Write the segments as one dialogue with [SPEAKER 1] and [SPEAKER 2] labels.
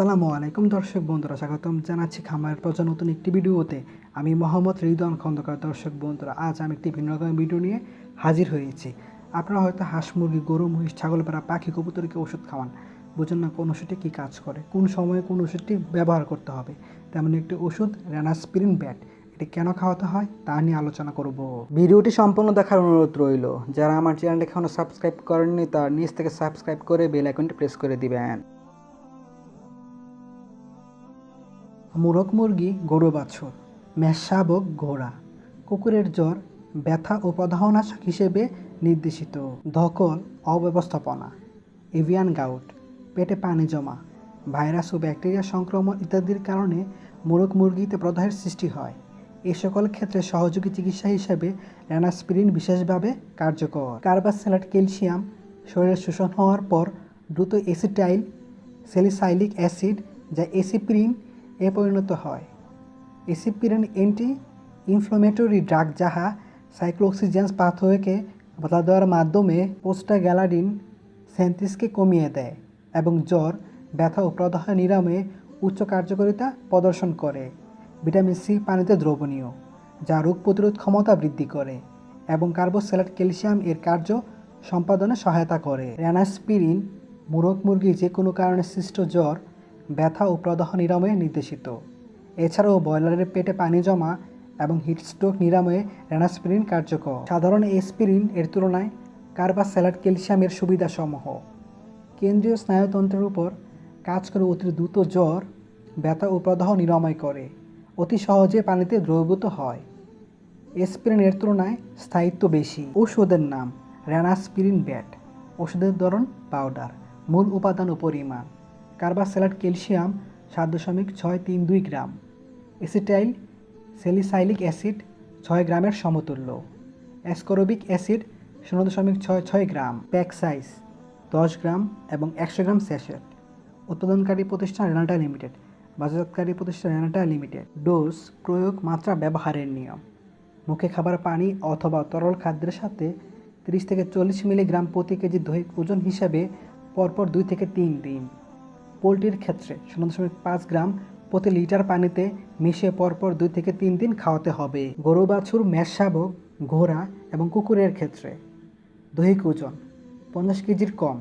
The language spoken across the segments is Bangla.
[SPEAKER 1] আসসালামু আলাইকুম দর্শক বন্ধুরা, স্বাগতম জানাচ্ছি খামারের পর্যন্ত নতুন একটি ভিডিওতে। আমি মোহাম্মদ রিদওয়ান খন্দকার। দর্শক বন্ধুরা, আজ আমি একটি ভিন্ন রকমের ভিডিও নিয়ে হাজির হয়েছি। আপনারা হয়তো হাঁস, মুরগি, গরু, মহিষ, ছাগল, পাড়া, পাখি কবুতরকে ওষুধ খাওয়ান? বুঝুন না কোন ওষুধটি কী কাজ করে, কোন সময়ে কোন ওষুধটি ব্যবহার করতে হবে। তেমন একটি ওষুধ, রেনাসপিরিন ব্যাট, এটি কেন খাওয়াতে হয় তা নিয়ে আলোচনা করব। ভিডিওটি সম্পূর্ণ দেখার অনুরোধ রইল, যারা আমার চ্যানেলটি এখনও সাবস্ক্রাইব করেননি, তার নিচ থেকে সাবস্ক্রাইব করে বেল আইকনটি প্রেস করে দিবেন। মোরগ মুরগি, গরু বাছুর মেষশাবক ঘোড়া। কুকুরের জ্বর, ব্যথা ও প্রদাহনাশক হিসেবে নির্দেশিত। ধকল, অব্যবস্থাপনা। এভিয়ান গাউট, পেটে পানি জমা, ভাইরাস ও ব্যাকটেরিয়া সংক্রমণ ইত্যাদির কারণে মোরগ মুরগিতে প্রদাহের সৃষ্টি হয়। এ সকল ক্ষেত্রে সহযোগী চিকিৎসা হিসেবে র্যানাসপিরিন বিশেষভাবে কার্যকর। কার্বাসেলাট ক্যালসিয়াম শরীরে শোষণ হওয়ার পর দ্রুত এসিটাইল, সেলিসাইলিক অ্যাসিড, যা এসিপ্রিন এ পরিণত হয়। এসিপিরেন অ্যান্টি ইনফ্লামেটরি ড্রাগ যাহা সাইক্লোক্সিজেন্স পাথওয়েকে বাধা দেওয়ার মাধ্যমে পোস্টাগ্যালাডিন সেন্থিসকে কমিয়ে দেয় এবং জ্বর, ব্যথা ও প্রদাহ নিরাময়ে উচ্চ কার্যকারিতা প্রদর্শন করে। ভিটামিন সি পানিতে দ্রবণীয়, যা রোগ প্রতিরোধ ক্ষমতা বৃদ্ধি করে এবং কার্বোসেলাট ক্যালসিয়াম এর কার্য সম্পাদনে সহায়তা করে। র্যানাসপিরিন মুরগ মুরগির যে কোনো কারণে সৃষ্ট জ্বর ব্যথা ও প্রদাহ নিরাময়ে নির্দেশিত। এছাড়াও ব্রয়লারের পেটে পানি জমা এবং হিটস্ট্রোক নিরাময়ে র্যানাসপিরিন কার্যকর। সাধারণ এসপিরিন এর তুলনায় কার্বা স্যালাড ক্যালসিয়ামের সুবিধাসমূহ। কেন্দ্রীয় স্নায়ুতন্ত্রের উপর কাজ করে অতি দ্রুত জ্বর, ব্যথা ও প্রদাহ নিরাময় করে। অতি সহজে পানিতে দ্রবীভূত হয়। এসপিরিন এর তুলনায় স্থায়িত্ব বেশি। ওষুধের নাম র্যানাসপিরিন ব্যাট। ওষুধের ধরন পাউডার। মূল উপাদান ও পরিমাণ। কার্বাসেলাট ক্যালসিয়াম সাত দশমিক ছয় তিন দুই গ্রাম। এসিটাইল সেলিসাইলিক অ্যাসিড ছয় গ্রামের সমতুল্য। অ্যাসকরবিক অ্যাসিড শূন্য দশমিক ছয় ছয় গ্রাম। প্যাক সাইজ দশ গ্রাম এবং একশো গ্রাম স্যাশেট উৎপাদনকারী প্রতিষ্ঠান রেনাটা লিমিটেড। বাজারজাতকারী প্রতিষ্ঠান রেনাটা লিমিটেড। ডোজ প্রয়োগ মাত্রা ব্যবহারের নিয়ম। মুখে খাবার পানি অথবা তরল খাদ্যের সাথে তিরিশ থেকে চল্লিশ মিলিগ্রাম প্রতি কেজি দৈহিক ওজন হিসাবে পরপর দুই থেকে তিন দিন। পোলট্রির ক্ষেত্রে শূন্য দশমিক পাঁচ গ্রাম প্রতি লিটার পানিতে মিশিয়ে পরপর দুই থেকে তিন দিন খাওয়াতে হবে। গরু, বাছুর মেষশাবক ঘোড়া এবং কুকুরের ক্ষেত্রে দৈহিক ওজন পঞ্চাশ কেজির কম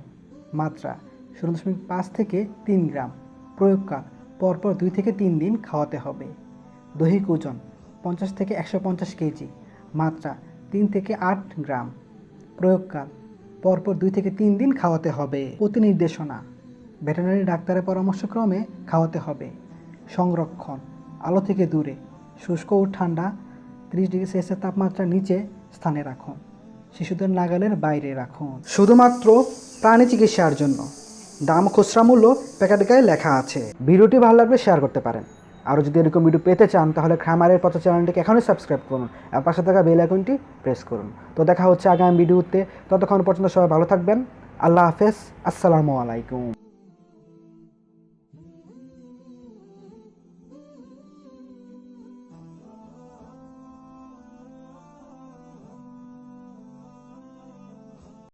[SPEAKER 1] মাত্রা শূন্য দশমিক পাঁচ থেকে তিন গ্রাম প্রয়োগকাল পরপর দুই থেকে তিন দিন খাওয়াতে হবে। দৈহিক ওজন পঞ্চাশ থেকে একশো পঞ্চাশ কেজি মাত্রা তিন থেকে আট গ্রাম প্রয়োগকাল পরপর দুই থেকে তিন দিন খাওয়াতে হবে। প্রতি নির্দেশনা ভেটেরিনারি ডাক্তারের পরামর্শক্রমে খাওয়াতে হবে। সংরক্ষণ, আলো থেকে দূরে, শুষ্ক ও ঠান্ডা, ত্রিশ ডিগ্রি সেলসিয়াস তাপমাত্রার নিচে স্থানে রাখুন। শিশুদের নাগালের বাইরে রাখুন। শুধুমাত্র প্রাণী চিকিৎসার জন্য। দাম খুচরা মূল্য প্যাকেট গায়ে লেখা আছে। ভিডিওটি ভালো লাগলে শেয়ার করতে পারেন। আরও যদি এরকম ভিডিও পেতে চান, তাহলে খামারের পথ চ্যানেলটিকে এখনই সাবস্ক্রাইব করুন আর পাশে থাকা বেল আইকনটি প্রেস করুন। তো দেখা হচ্ছে আগামী ভিডিওতে ততক্ষণ পর্যন্ত সবাই ভালো থাকবেন। আল্লাহ হাফেজ। আসসালামু আলাইকুম।